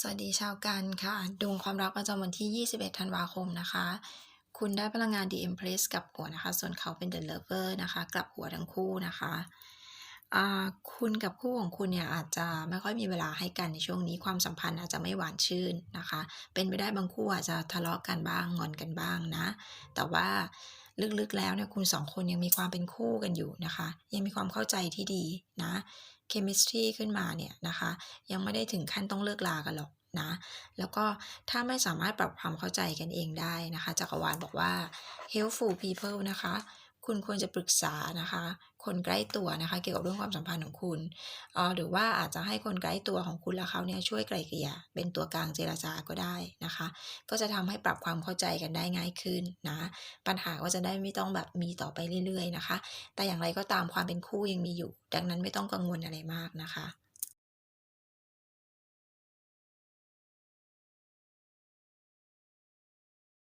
สวัสดีชาวกันค่ะ ดวงความรักประจำวันที่ 21 ธันวาคมนะคะ คุณได้พลังงาน The Empress กลับหัวนะคะ ส่วนเขาเป็น The Lover นะคะ กลับหัวทั้งคู่นะคะอ่าคุณกับคู่ของคุณเนี่ยอาจจะไม่ค่อยมีเวลาให้กันในช่วงนี้ความสัมพันธ์อาจจะไม่หวานชื่นนะคะ เป็นไปได้บางคู่อาจจะทะเลาะกันบ้างงอนกันบ้างนะ แต่ว่า ลึกๆแล้วเนี่ยคุณสองคนยังมีความเป็นคู่กันอยู่นะคะ ยังมีความเข้าใจที่ดีนะเคมิสตรีขึ้นมาเนี่ยนะคะ ยังไม่ได้ถึงขั้นต้องเลิกลากันหรอกนะ แล้วก็ถ้าไม่สามารถปรับความเข้าใจกันเองได้นะคะจักรวาลบอกว่า helpful people นะคะ คุณควรจะปรึกษานะคะ คนใกล้ตัวนะคะ เกี่ยวกับเรื่องความสัมพันธ์ของคุณออหรือว่าอาจจะให้คนใกล้ตัวของคุณและเขาเนี่ยช่วยไกล่เกลี่ยเป็นตัวกลางเจรจาก็ได้นะคะ ก็จะทำให้ปรับความเข้าใจกันได้ง่ายขึ้นนะ ปัญหาก็จะได้ไม่ต้องแบบมีต่อไปเรื่อยๆนะคะ แต่อย่างไรก็ตามความเป็นคู่ยังมีอยู่ ดังนั้นไม่ต้องกังวลอะไรมากนะคะ